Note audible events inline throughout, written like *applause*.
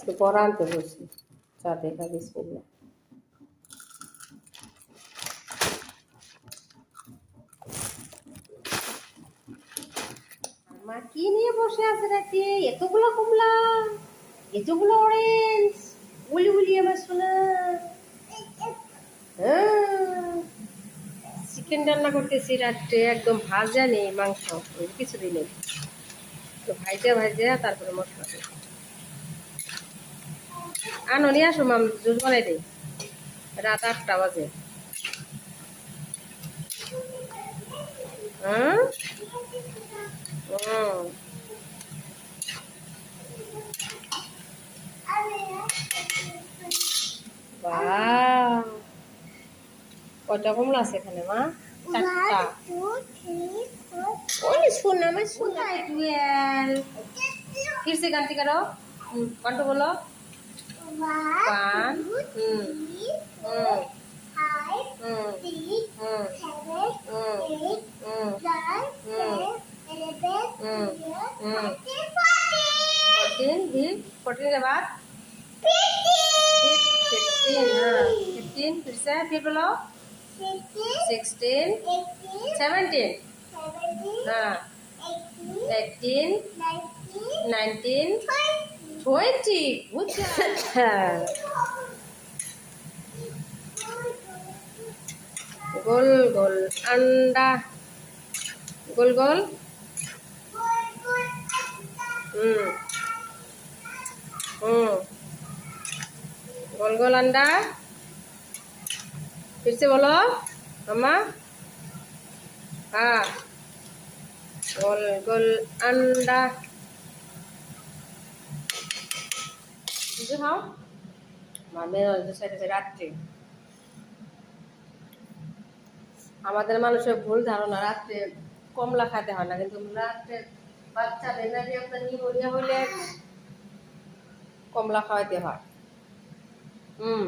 আজকে বড়া আনতে বলছি চা দেখা বিসমিল্লা মা কি নিয়ে বসে আছে নাকি? এতগুলো কমলা, এতগুলো অরেঞ্জ বলি বলি আমার শোনা চিকেন রান্না করতেছি রাত্রে, একদম ভাজা নেই, মাংস কিছুদিন নেই। তো ভাইজা ভাইজা, তারপরে মশলা। আনো নিয়ে আসো মাম জুস বানাই দেই। রাত আটটা বাজে। হ্যাঁ? কয়টা কমলা আছে এখানে মা? চারটা। ওই শোনা আমার শোনা টুয়েল ফিরছে গানটি কারও? কন্ট বলো। One, two, three, four, five, six, seven, eight, nine, ten, eleven, twelve, thirteen, fourteen. Fourteen, fourteen के बाद फिफ्टीन हाँ फिफ्टीन फिर से फिर बोलो सिक्सटीन सेवनटीन हाँ एटीन नाइनटीन ट्वेंटी गोल गोल अंडा गोल गोल हम्म हम्म गोल गोल अंडा फिर से बोलो अम्मा हाँ गोल गोल अंडा বুঝে খাও মামের সাথে রাত্রে। আমাদের মানুষের ভুল ধারণা, রাত্রে কমলা খাতে হয় না, কিন্তু রাত্রে বাচ্চা বেনারি আপনার নিউমোনিয়া হলে কমলা খাওয়াইতে হয়। হুম,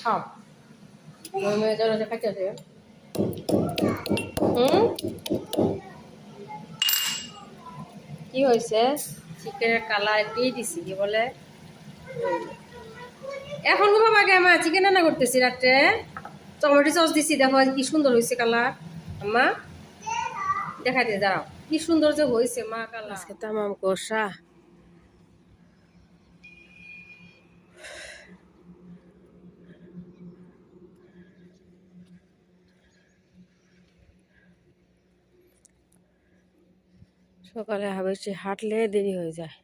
খাও। ওই মেয়ে জন্য যে খাইতেছে হুম? কি হয়েছে চিকেনের কালার একটুই দিছি, কি বলে? এখন বাবা আগে আমার চিকেন রান্না করতেছি রাত্রে। টমেটো সস দিছি, দেখো কি সুন্দর হয়েছে কালার আম্মা, দেখাই দিয়ে দাঁড়াও, কি সুন্দর যে হয়েছে, মা কালার আজকে তামাম কষা। সকালে বেশি হাঁটলে দেরি হয়ে যায়।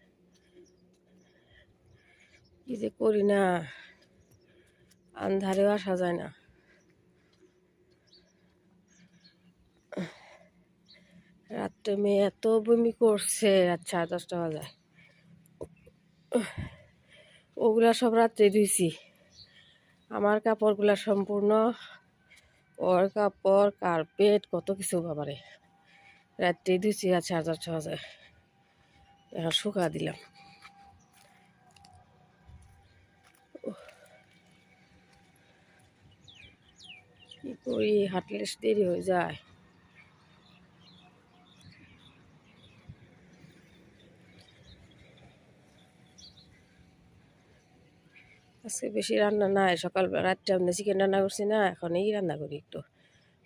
কি যে করি না, আন্ধারেও আসা যায় না। রাত্রে মেয়ে এত বমি করছে, রাত সাড়ে দশটা বাজায় ওগুলা সব রাত্রে ধুইছি। আমার কাপড়গুলা সম্পূর্ণ, ওর কাপড়, কার্পেট, কত কিছু বাবারে। রাত্রে ধুইছি রাত সাড়ে দশটা বাজায় এখন শুকা দিলাম। কি করি? হাঁটলে দেরি হয়ে যায়। আজকে বেশি রান্না নাই সকাল রাত্রে আমরা চিকেন রান্না করছি না, এখন এই রান্না করি একটু।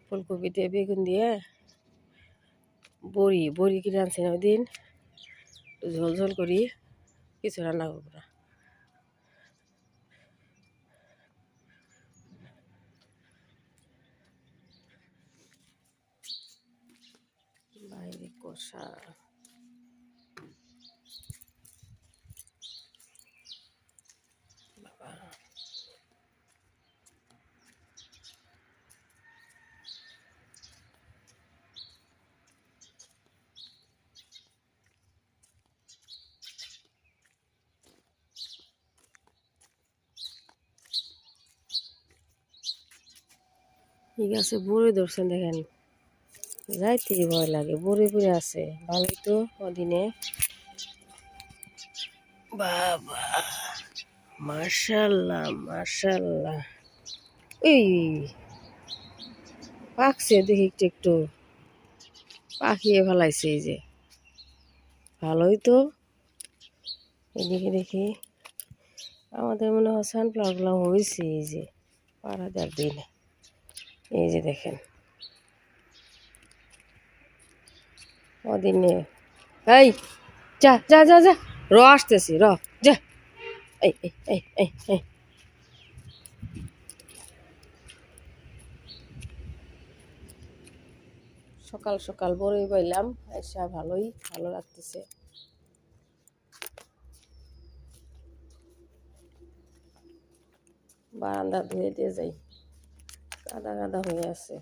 ফুলকপি দিয়ে বেগুন দিয়ে বড়ি বড়ি কিনে আনছি না ওই দিন। ঝোল ঝোল করি, কিছু রান্না করব না। বাইরে কষা বাবা। ঠিক আছে বড়ে ধরছেন দেখেন। যাইতে ভয় লাগে বড়ে পড়ে আছে। ভালোই তো অদিনে বাবা মার্শাল্লাহ মার্শাল্লাহ এই পাকছে দেখি একটু একটু। পাখিয়ে ফেলাইছে এই যে। ভালোই তো। এদিকে দেখি আমাদের মনে হয় সানফ্লাওয়ারগুলো হয়েছে এই যে পাড়া দেওয়ার দিনে। এই যে দেখেন। অদিনে এই, যা যা যা যা। র, আসতেছি, র, যা। এই এই এই এই এই। সকাল সকাল বড়ই পাইলাম এসা ভালোই, ভালো লাগতেছে। বারান্দা ধুয়ে দিয়ে যাই। কাদা কাদা হয়ে আছে।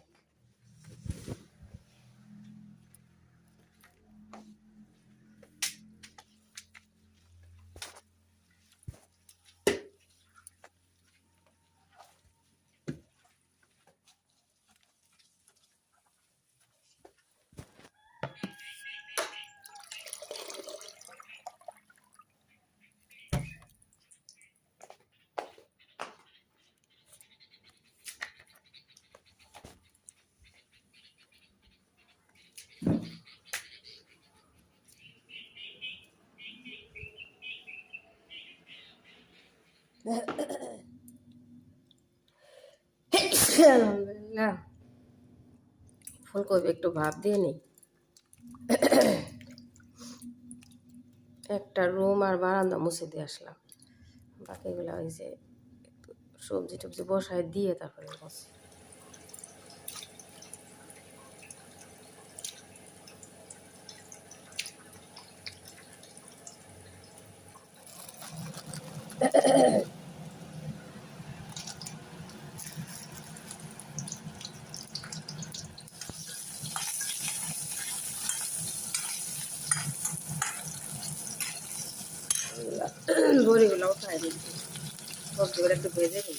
*coughs* আলহামদুলিল্লাহ ফুলকপি একটু ভাব দিয়ে নিই। একটা রুম আর বারান্দা মুছে দিয়ে আসলাম। বাকিগুলো ওই যে সবজি টবজি বসায় দিয়ে তারপরে বসে। বড়িগুলো উঠাই দিচ্ছি সবজিগুলো একটু ভেজে দিই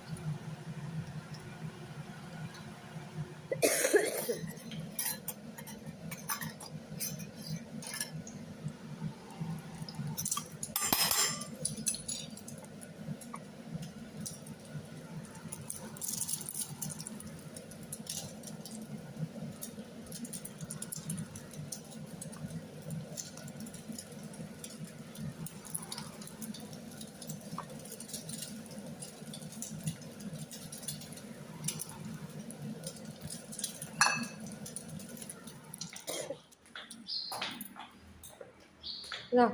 না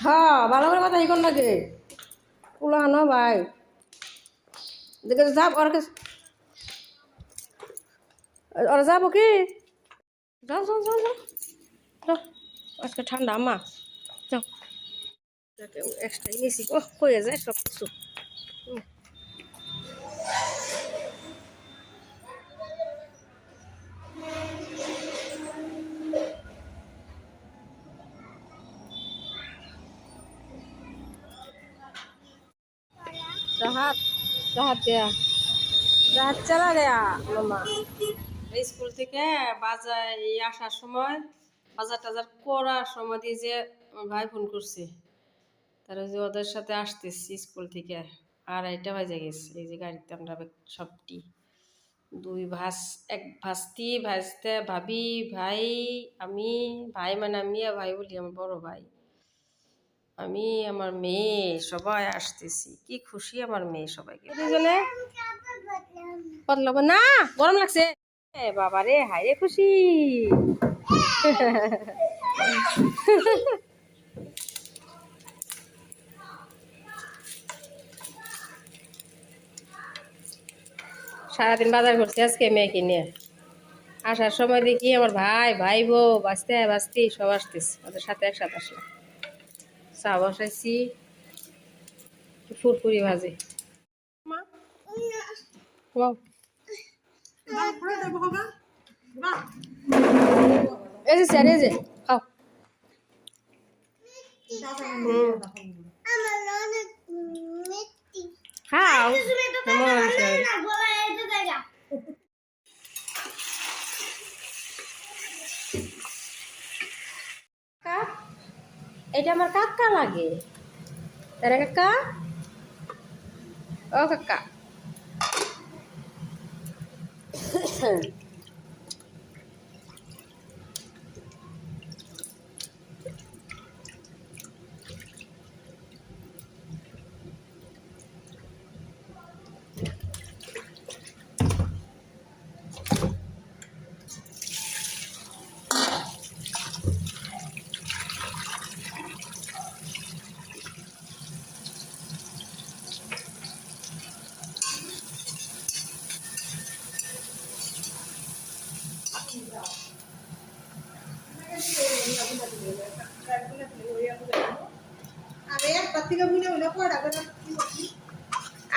হ্যাঁ ভালো করে কথা ইকন লাগে পুলা ন ভাই। দেখে যাব ওর ওরা যাব কি? যাও যাও যাও যাও। আজকে ঠান্ডা, মা। যাও। এক্সট্রা নিয়েছি ও কয়ে যায় সব কিছু राहत राहत गया রাত চলা গেয়া মামা স্কুল থেকে বাজার এই আসার সময় বাজার টাজার করার সময় দিয়ে যে আমার ভাই ফোন করছে তারা যে ওদের সাথে আসতেছি স্কুল থেকে আর এটা বাজে গেছে এই যে গাড়িতে আমরা সবটি দুই ভাস এক ভাস্তি ভাসতে ভাবি ভাই আমি ভাই মানে আমি আর ভাই বলি আমার বড় ভাই আমি আমার মেয়ে সবাই আসতেছি। কি খুশি আমার মেয়ে সবাইকে। দুজনে? বদলাবো না গরম লাগছে। বাবা রে হাই রে খুশি। সারাদিন বাজার করছি আজকে মেয়েকে নিয়ে। আসার সময় দেখি আমার ভাই ভাই বউ বাঁচতে বাঁচতে সব আসতেছে। ওদের সাথে একসাথে আসলাম। চা বসাইছি ফুরফুরি ভাজি. এই যে স্যার এই যে খাও মন চাই। কাকা, এটা আমার কাকা লাগে। তারা কাকা ও কাকা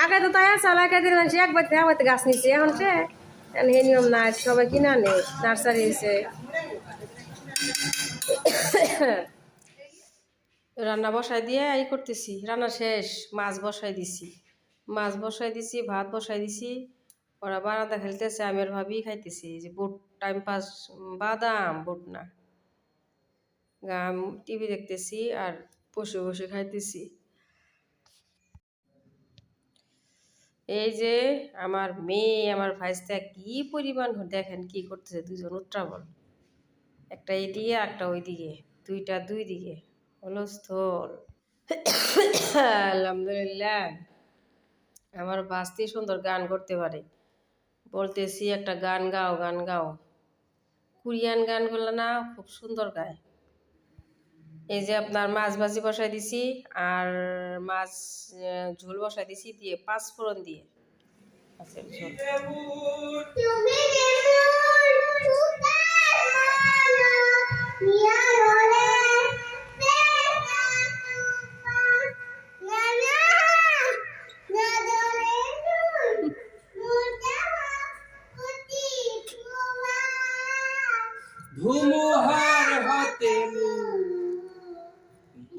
আগে তো তাই আছে আলাদা দিন মানুষ এক বাড়িতে এক গাছ নিচ্ছে এখন সে হে নিয়ম নাই, সবাই কিনা নেই, নার্সারি হয়েছে। রান্না বসাই দিয়ে এই করতেছি, রান্না শেষ, মাছ বসাই দিছি। মাছ বসাই দিছি, ভাত বসাই দিছি, ওরা বারান্দা খেলতেছে, আমি আর ভাবি খাইতেছি যে বুট, টাইম পাস বাদাম, বুট না। গাম টিভি দেখতেছি আর বসে বসে খাইতেছি। এই যে আমার মেয়ে, আমার ভাইস্তা কি পরিমাণ দেখেন কি করতেছে দুজন উত্রাবল। একটা এদিকে, একটা ওইদিকে, দুইটা দুই দিকে হলো স্থল আলহামদুলিল্লাহ। আমার বাস্তি সুন্দর গান করতে পারে। বলতেছি একটা গান গাও গান গাও। কোরিয়ান গানগুলো না, খুব সুন্দর গায়। এই যে আপনার মাছ ভাজি বসাই দিছি আর মাছ ঝোল বসাই দিছি দিয়ে পাঁচ ফোড়ন দিয়ে। মাছের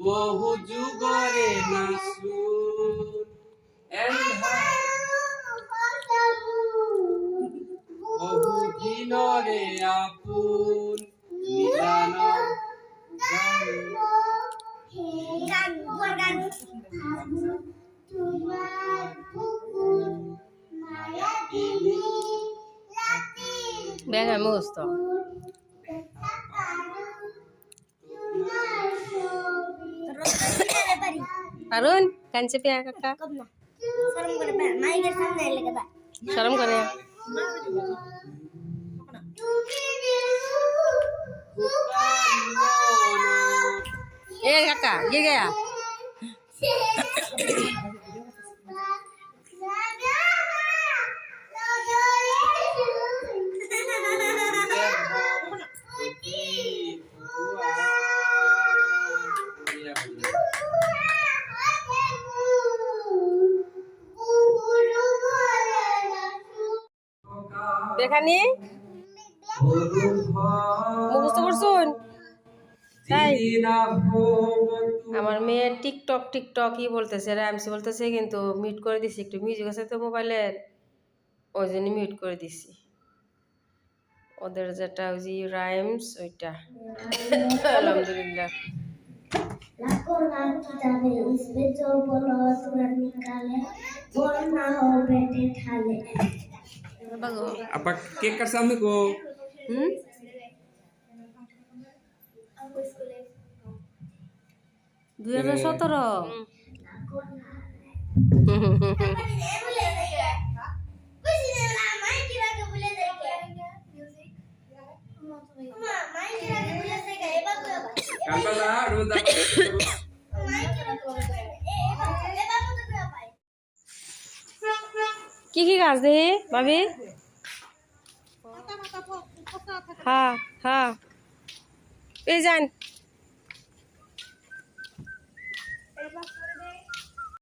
বহু যুগরে নাসুর। বহু দিনরে আপুন নিদান পারুন কাঞ্চে পেয়া কাকা শরম করে এ কাকা গিয়ে দেখানি মুখস্থ করছুন? তাই? আমার মেয়ে টিকটক টিকটক ই বলতেছে, র্যামসি বলতেছে, কিন্তু মিউট করে দিছি একটু। মিউজিক আছে তো মোবাইলের? ওই জন্য মিউট করে দিছি। ওদের যেটা ওই যে রাইমস ওইটা। আলহামদুলিল্লাহ। అప్ప కేక్ కట్సా మీకు দুই হাজার সতেরো কি কি গাছ দেহি ভাবি? হ্যাঁ হ্যাঁ এই যান।